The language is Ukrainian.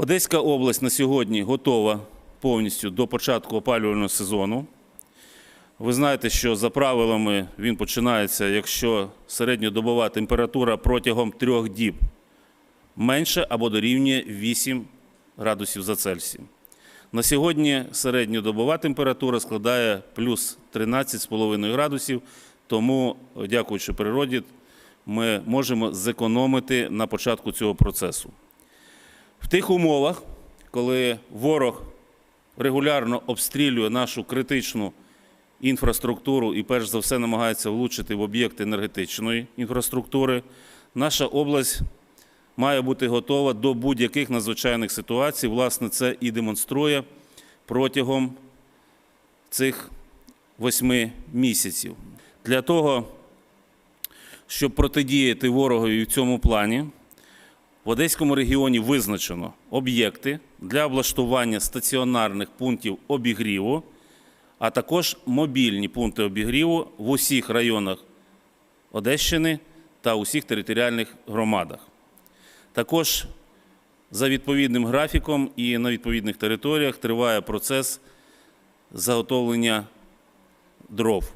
Одеська область на сьогодні готова повністю до початку опалювального сезону. Ви знаєте, що за правилами він починається, якщо середньодобова температура протягом трьох діб менше або дорівнює 8 градусів за Цельсієм. На сьогодні середньодобова температура складає плюс 13,5 градусів, тому, дякуючи природі, ми можемо зекономити на початку цього процесу. В тих умовах, коли ворог регулярно обстрілює нашу критичну інфраструктуру і перш за все намагається влучити в об'єкти енергетичної інфраструктури, наша область має бути готова до будь-яких надзвичайних ситуацій. Власне, це і демонструє протягом цих восьми місяців. Для того, щоб протидіяти ворогові в цьому плані, в Одеському регіоні визначено об'єкти для облаштування стаціонарних пунктів обігріву, а також мобільні пункти обігріву в усіх районах Одещини та усіх територіальних громадах. Також за відповідним графіком і на відповідних територіях триває процес заготовлення дров.